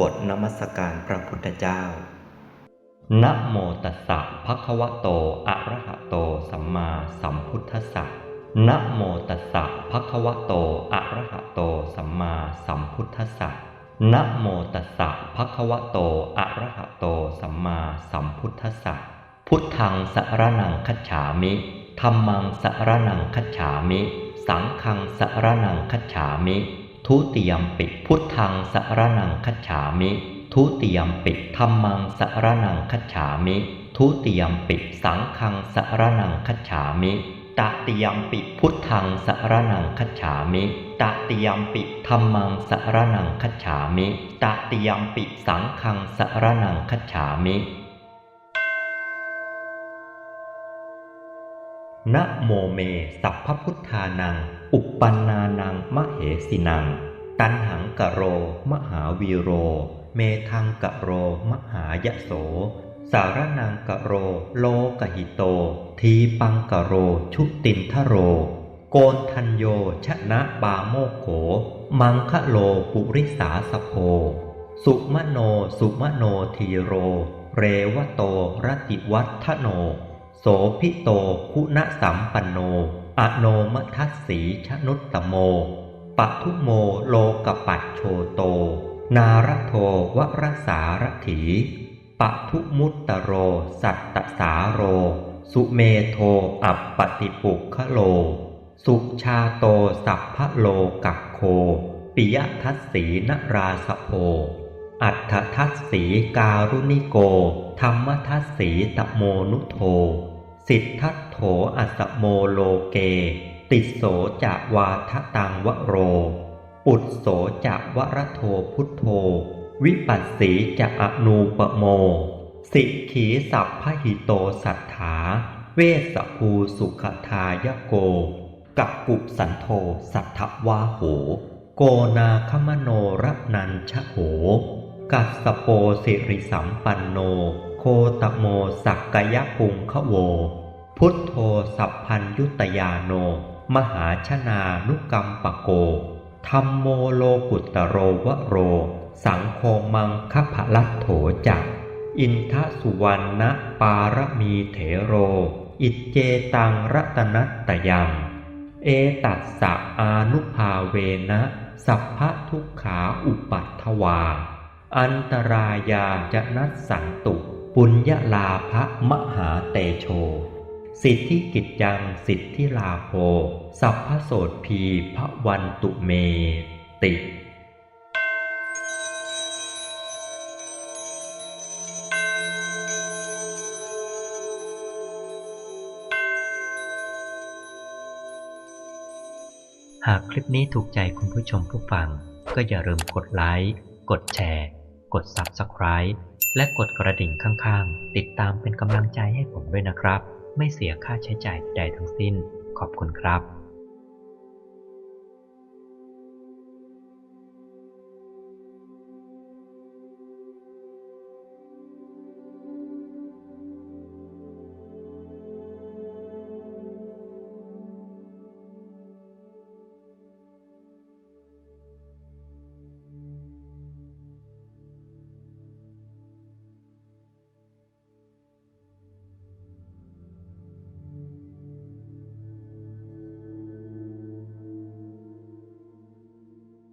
บทนมัสการพระพุทธเจ้า นะโมตัสสะภะคะวะโต อะระหะโต สัมมาสัมพุทธัสสะ นะโมตัสสะภะคะวะโต อะระหะโต สัมมาสัมพุทธัสสะ นะโมตัสสะภะคะวะโต อะระหะโต สัมมาสัมพุทธัสสะ พุทธังสรนังคัจฉามิธัมมังสรนังคัจฉามิ สังฆังสรนังคัจฉามิ ทุติยมปิพุทธังสรนังคัจฉามิ ทุติยมปิธัมมังสรนังคัจฉามิ ทุติยมปิสังฆังสรนังคัจฉามิตติยมปิพุทธังสรนังคัจฉามิตติยมปิธัมมังสรนังคัจฉามิตติยมปิสังฆังสรนังคัจฉามินะโมเม สัพพพุทธานัง อุปปันนานังมะเหสินัง ตันหังกะโร มหาวีโร เมทังกะโร มหายโส สารนังกะโร โลกหิโต ทีปังกะโร ชุตินทโร โกนทัญโยชนะปาโมโข มังคะโลปุริสาสโพ สุมโน สุมโนทีโร เรวโตรติวัฒโน โสพิโต คุณสัมปันโน อโนมทัสสีชนุตตโมปัทุโมโลกปัจโชโต นารโทวรสารถีปัทุมุตตโร สัตตสาโร สุเมโทอัปปติปุคโล สุชาโตสัพพะโลกักโค ปิยทัสสีนราสโพอัฏฐทัสสีการุณิโก ธรรมทัสสีตโมนุโท สิทธัตโถอัสโมโลเก ติโสจะวาทตังวโร ปุตโสจะวรโทพุทโธ วิปัสสีจะอนูปโม สิกขีสัพพหิโตสัทธา เวสภูสุขทายโก กัปุสันโธสัทธวาโห โกนาคมโนรนันชะโห กัสโปสิริสัมปันโน คตโมสักกยปุงคะโว พุทโธสัพพัญยุตยาโน มหาชนานุกรรมปโกธรรมโมโลกุตโรวโร สังโฆมังคพลัตโถจักอินทสุวรรณปารมีเถโร อิจเจตังรัตนัตตยัง เอตัสสะอานุภาเวนะ สัพพะทุกขาอุปัตถวา อันตรายาจะนัสสันตุ ปุญญาลาภมหาเตโช สิทธิกิจยังสิทธิลาโภ สัพพโสดพีพระวันตุเมติหากคลิปนี้ถูกใจคุณผู้ชมผู้ฟัง ก็อย่าลืมกดไลค์ กดแชร์ กด Subscribe และกดกระดิ่งข้างๆ ติดตามเป็นกำลังใจให้ผมด้วยนะครับ ไม่เสียค่าใช้จ่ายใดทั้งสิ้น ขอบคุณครับ